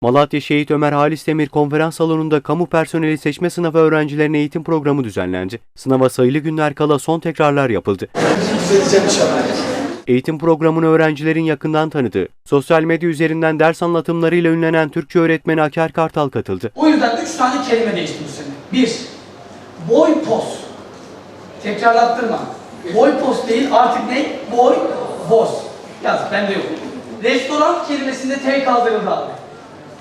Malatya Şehit Ömer Halis Demir Konferans Salonu'nda kamu personeli seçme sınavı öğrencilerine eğitim programı düzenlendi. Sınava sayılı günler kala son tekrarlar yapıldı. Eğitim programını öğrencilerin yakından tanıdığı, sosyal medya üzerinden ders anlatımlarıyla ünlenen Türkçe öğretmeni Aker Kartal katıldı. O yüzden üç tane kelime değişti bu sene. Bir, boy pos. Tekrarlattırma. Boy pos değil artık ne? Boy boz. Yaz bende yok. Restoran kelimesinde T kaldırıldı abi.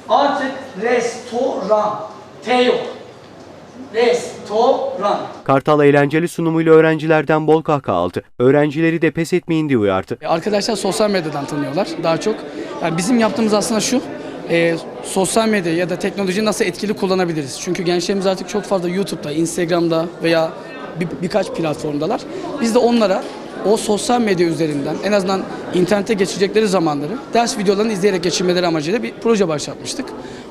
Artık restoran. T yok. Restoran. Kartal eğlenceli sunumuyla öğrencilerden bol kahkaha aldı. Öğrencileri de pes etmeyin diye uyardı. E, Arkadaşlar sosyal medyadan tanıyorlar daha çok. Yani bizim yaptığımız aslında şu, e, sosyal medya ya da teknolojiyi nasıl etkili kullanabiliriz? Çünkü gençlerimiz artık çok fazla YouTube'da, Instagram'da veya bir, birkaç platformdalar. Biz de onlara o sosyal medya üzerinden en azından internete geçecekleri zamanları ders videolarını izleyerek geçirmeleri amacıyla bir proje başlatmıştık.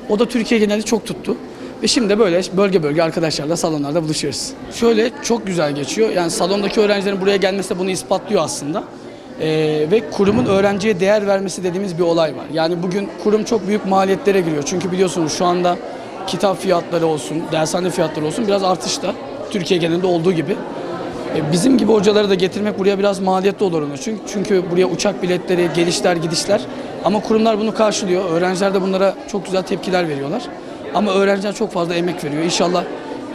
O da Türkiye genelinde çok tuttu. Ve şimdi de böyle bölge bölge arkadaşlarla salonlarda buluşuyoruz. Şöyle çok güzel geçiyor. Yani salondaki öğrencilerin buraya gelmesi de bunu ispatlıyor aslında. Ee, ve kurumun öğrenciye değer vermesi dediğimiz bir olay var. Yani bugün kurum çok büyük maliyetlere giriyor. Çünkü biliyorsunuz şu anda kitap fiyatları olsun, dershane fiyatları olsun biraz artışta. Türkiye genelinde olduğu gibi. E, Bizim gibi hocaları da getirmek buraya biraz maliyetli olur. Çünkü, çünkü buraya uçak biletleri, gelişler, gidişler. Ama kurumlar bunu karşılıyor. Öğrenciler de bunlara çok güzel tepkiler veriyorlar. Ama öğrenciler çok fazla emek veriyor. İnşallah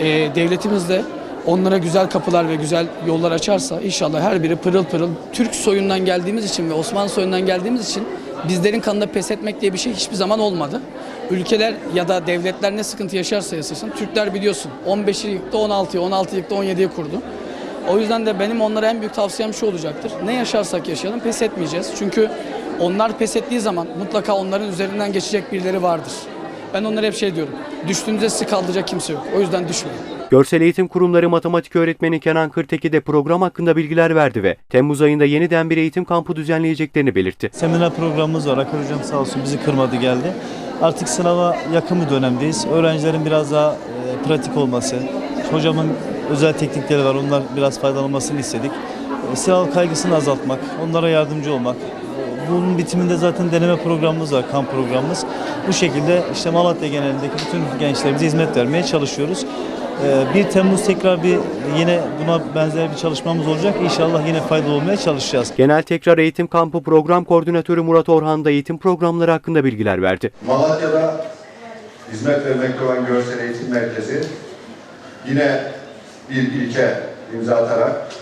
e, devletimiz de onlara güzel kapılar ve güzel yollar açarsa inşallah her biri pırıl pırıl Türk soyundan geldiğimiz için ve Osmanlı soyundan geldiğimiz için bizlerin kanında pes etmek diye bir şey hiçbir zaman olmadı. Ülkeler ya da devletler ne sıkıntı yaşarsa yaşasın Türkler biliyorsun 15'i yıktı 16'yı 16'yı yıktı 17'yi kurdu. O yüzden de benim onlara en büyük tavsiyem şu olacaktır. Ne yaşarsak yaşayalım pes etmeyeceğiz. Çünkü onlar pes ettiği zaman mutlaka onların üzerinden geçecek birileri vardır. Ben onlara hep şey diyorum. Düştüğünüzde sizi kaldıracak kimse yok. O yüzden düşmeyin. Görsel Eğitim Kurumları Matematik Öğretmeni Kenan Kırteki de program hakkında bilgiler verdi ve Temmuz ayında yeniden bir eğitim kampı düzenleyeceklerini belirtti. Seminer programımız var. Akar Hocam sağ olsun bizi kırmadı geldi. Artık sınava yakın bir dönemdeyiz. Öğrencilerin biraz daha e, pratik olması, hocamın özel teknikleri var. Onlar biraz faydalanmasını istedik. E, sınav kaygısını azaltmak, onlara yardımcı olmak. E, Bunun bitiminde zaten deneme programımız var, kamp programımız. Bu şekilde işte Malatya genelindeki bütün gençlerimize hizmet vermeye çalışıyoruz. E, 1 Temmuz tekrar bir yine buna benzer bir çalışmamız olacak. İnşallah yine faydalı olmaya çalışacağız. Genel Tekrar Eğitim Kampı Program Koordinatörü Murat Orhan da eğitim programları hakkında bilgiler verdi. Malatya'da hizmet vermekte olan Görsel Eğitim Merkezi yine bir ilke imza atarak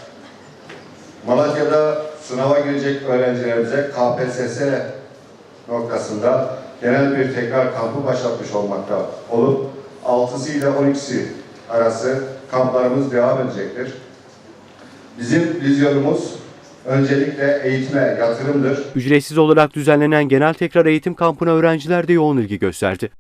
Malatya'da sınava girecek öğrencilerimize KPSS noktasında genel bir tekrar kampı başlatmış olmakta olup 6'sı ile 12'si arası kamplarımız devam edecektir. Bizim vizyonumuz öncelikle eğitime yatırımdır. Ücretsiz olarak düzenlenen Genel Tekrar Eğitim Kampı'na öğrenciler de yoğun ilgi gösterdi.